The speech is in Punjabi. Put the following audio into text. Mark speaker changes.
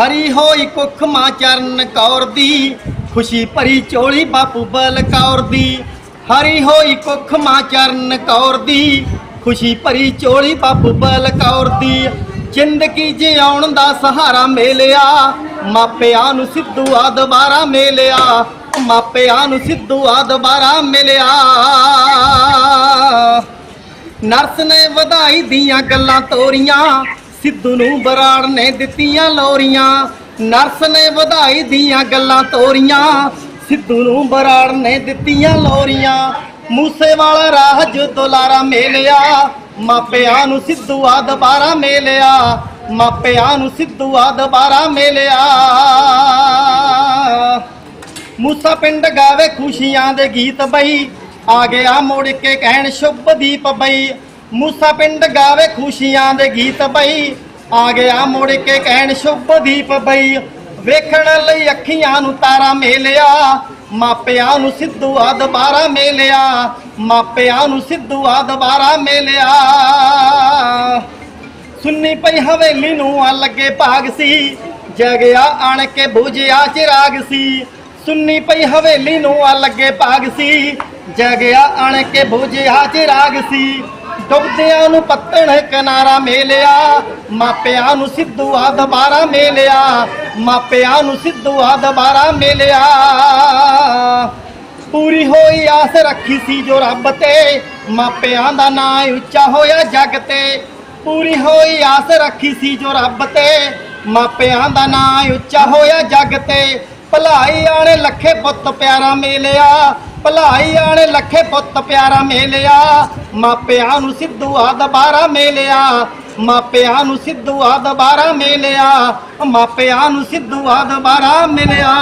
Speaker 1: ਹਰੀ ਹੋਈ ਕੁੱਖ ਮਾਂ ਚਰਨ ਕੌਰ ਦੀ, ਖੁਸ਼ੀ ਭਰੀ ਚੋਲੀ ਬਾਪੂ ਬਲਕੌਰ ਦੀ। ਹਰੀ ਹੋਈ ਕੁੱਖ ਮਾਂ ਚਰਨ ਕੌਰ ਦੀ, ਖੁਸ਼ੀ ਭਰੀ ਚੋਲੀ ਬਾਪੂ ਬਲਕੌਰ ਦੀ। ਜ਼ਿੰਦਗੀ ਜਿਉਣ ਦਾ ਸਹਾਰਾ ਮਿਲਿਆ, ਮਾਪਿਆਂ ਨੂੰ ਸਿੱਧੂ ਆ ਦੁਬਾਰਾ ਮਿਲਿਆ, ਮਾਪਿਆਂ ਨੂੰ ਸਿੱਧੂ ਆ ਦੁਬਾਰਾ ਮਿਲਿਆ। ਨਰਸ ਨੇ ਵਧਾਈ ਦੀਆਂ ਗੱਲਾਂ ਤੋਰੀਆਂ ਸਿੱਧੂ ਨੂੰ ਬਰਾੜ ਨੇ ਦਿੱਤੀਆਂ ਲੋਰੀਆਂ, ਨਰਸ ਨੇ ਵਧਾਈ ਦੀਆਂ ਗੱਲਾਂ ਤੋਰੀਆਂ, ਸਿੱਧੂ ਨੂੰ ਬਰਾੜ ਨੇ ਦਿੱਤੀਆਂ ਲੋਰੀਆਂ ਮੂਸੇ ਵਾਲਾ ਰਾਹ ਜੋ ਦੁਲਾਰਾ ਮੇਲਿਆ, ਮਾਪਿਆਂ ਨੂੰ ਸਿੱਧੂ ਆ ਦੁਬਾਰਾ ਮੇਲਿਆ, ਮਾਪਿਆਂ ਨੂੰ ਸਿੱਧੂ ਆ ਦੁਬਾਰਾ ਮੇਲਿਆ। ਮੂਸਾ ਪਿੰਡ ਗਾਵੇ ਖੁਸ਼ੀਆਂ ਦੇ ਗੀਤ ਬਈ, ਆ ਗਿਆ ਮੁੜ ਕੇ ਕਹਿਣ ਸ਼ੁਭ ਦੀਪ ਬਈ ਮੂਸਾ ਪਿੰਡ ਗਾਵੇ ਖੁਸ਼ੀਆਂ ਦੇ ਗੀਤ ਬਈ। ਆ ਗਿਆ ਮੁੜ ਕੇ ਕਹਿਣ ਸ਼ੁਭਦੀਪ ਬਈ। ਵੇਖਣ ਲਈ ਅੱਖੀਆਂ ਨੂੰ ਤਾਰਾ ਮੇਲਿਆ। ਮਾਪਿਆਂ ਨੂੰ ਸਿੱਧੂ ਆ ਦੁਬਾਰਾ ਮੇਲਿਆ। ਮਾਪਿਆਂ ਨੂੰ ਸਿੱਧੂ ਆ ਦੁਬਾਰਾ ਮੇਲਿਆ। ਸੁੰਨੀ ਪਈ ਹਵੇਲੀ ਨੂੰ ਆ ਲੱਗੇ ਭਾਗ ਸੀ। ਜਗਿਆ ਆਣ ਕੇ ਬੁਝਿਆ ਚਿਰਾਗ ਸੀ। ਸੁੰਨੀ ਪਈ ਹਵੇਲੀ ਨੂੰ ਆ ਲੱਗੇ ਭਾਗ ਸੀ। ਜਗਿਆ ਆਣ ਕੇ ਬੁਝਿਆ ਚਿਰਾਗ ਸੀ। ਡੁੱਬਦਿਆਂ ਨੂੰ ਪੱਤਣ ਕਿਨਾਰਾ ਮੇਲਿਆ, ਮਾਪਿਆਂ ਨੂੰ ਸਿੱਧੂ ਆ ਦੁਬਾਰਾ ਮੇਲਿਆ, ਮਾਪਿਆਂ ਨੂੰ ਸਿੱਧੂ ਆ ਦੁਬਾਰਾ ਮੇਲਿਆ। ਪੂਰੀ ਹੋਈ ਆਸ ਰੱਖੀ ਸੀ ਜੋ ਰੱਬ ਤੇ, ਮਾਪਿਆਂ ਦਾ ਨਾਂ ਉੱਚਾ ਹੋਇਆ ਜਗ ਤੇ। ਪੂਰੀ ਹੋਈ ਆਸ ਰੱਖੀ ਸੀ ਜੋ ਰੱਬ ਤੇ, ਮਾਪਿਆਂ ਦਾ ਨਾਂ ਉੱਚਾ ਹੋਇਆ ਜਗ ਤੇ। ਭਲਾਈ ਆਣੇ ਲੱਖੇ ਪੁੱਤ ਪਿਆਰਾ ਮੇਲਿਆ ਭਲਾਈ ਆਣੇ ਲੱਖੇ ਪੁੱਤ ਪਿਆਰਾ ਮੇਲਿਆ। ਮਾਪਿਆਂ ਨੂੰ ਸਿੱਧੂ ਆ ਦੁਬਾਰਾ ਮੇਲਿਆ। ਮਾਪਿਆਂ ਨੂੰ ਸਿੱਧੂ ਆ ਦੁਬਾਰਾ ਮੇਲਿਆ। ਮਾਪਿਆਂ ਨੂੰ ਸਿੱਧੂ ਆ ਦੁਬਾਰਾ ਮਿਲਿਆ।